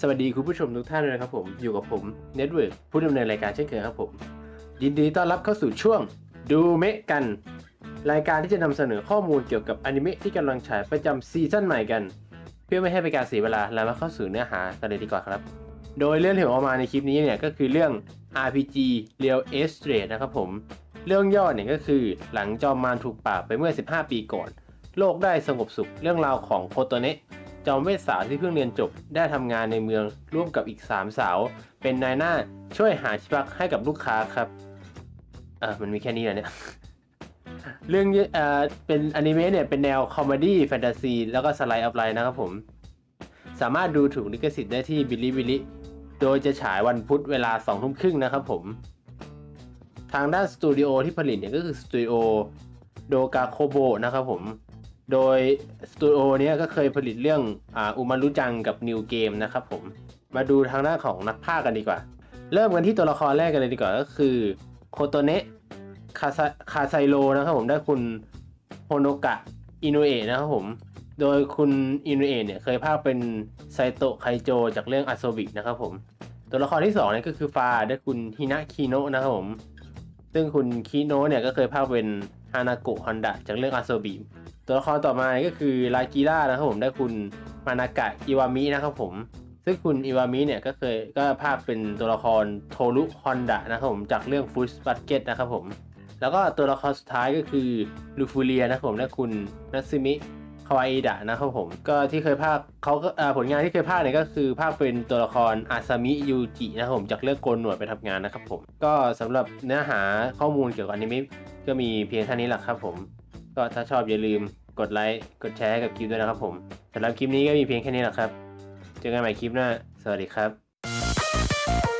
สวัสดีคุณผู้ชมทุกท่านเลยนะครับผม อยู่กับผมเน็ตเวิร์กผู้ดำเนินรายการเช่นเคยครับผม ยินดีต้อนรับเข้าสู่ช่วงดูเมะกัน รายการที่จะนำเสนอข้อมูลเกี่ยวกับอนิเมะที่กำลังฉายประจำซีซั่นใหม่กัน เพื่อไม่ให้เป็นการเสียเวลาเรามาเข้าสู่เนื้อหากันเลยดีกว่าครับ โดยเรื่องที่ผมเอามาในคลิปนี้เนี่ยก็คือเรื่อง RPG Real Estate นะครับผม เรื่องย่อเนี่ยก็คือหลังจอมมารถูกปราบไปเมื่อ 15 ปีก่อน โลกได้สงบสุขเรื่องราวของโคโตเนะ จอมเวทสาวที่เพิ่งเรียนจบได้ทำงานในเมืองร่วมกับอีก 3 สาว เป็นนายหน้าช่วยหาที่พักให้กับลูกค้าครับเออมันมีแค่นี้เหรอเนี่ยเรื่องเอ่อเป็นอนิเมะเนี่ยเป็นแนวคอมเมดี้แฟนตาซีแล้วก็สไลด์ออฟไลน์นะครับผม สามารถดูถูกลิขสิทธิ์ได้ที่บิลิบิลิโดยจะฉายวันพุธเวลา2ทุ่มครึ่งนะครับผม ทางด้านสตูดิโอที่ผลิตเนี่ยก็คือสตูดิโอโดกาโคโบนะครับผม โดยสตูดิโอเนี้ยก็เคยผลิตเรื่องอ่าอุมารุจังกับนิวเกมนะครับผม มาดูทางด้าของนักพากย์กันดีกว่า เริ่มกันที่ตัวละครแรกกันเลยดีกว่า ก็คือโคโตเนะคาซาคาไซโรนะครับผมได้คุณโฮโนกะอินุเอะนะครับผม โดยคุณอินุเอะเนี่ยเคยพากย์เป็นไซโตะไคโจจากเรื่องอาโซบินะครับผม ตัวละครที่สองเนี่ยก็คือฟาได้คุณฮินะคิโนะนะครับผม ซึ่งคุณคิโนะเนี่ยก็เคยพากย์เป็น ฮานาโกะฮอนดะจากเรื่องอาโซบิตัวละครต่อมาก็คือลากิร่านะครับผมได้คุณมานากะอิวามินะครับผม ซึ่งคุณอิวามิเนี่ยก็เคยก็ภาคเป็นตัวละครโทรุฮอนดะนะครับผมจากเรื่องฟูสบัตเก็ตนะครับผม แล้วก็ตัวละครสุดท้ายก็คือลูฟูเรียนะครับผมและคุณนัซซึมิ คาวาอิดะนะครับผมก็ที่เคยภาคเขาก็ผลงานที่เคยภาคเนี่ยก็คือภาคเป็นตัวละครอาซามิยูจินะครับผมจากเรื่องโกนหนวดไปทำงานนะครับผมก็สำหรับเนื้อหาข้อมูลเกี่ยวกับอนิเมะก็มีเพียงเท่านี้แหละครับผมก็ถ้าชอบอย่าลืมกดไลค์กดแชร์ให้กับคลิปด้วยนะครับผมสำหรับคลิปนี้ก็มีเพียงแค่นี้แหละครับ เจอกันใหม่คลิปหน้า สวัสดีครับ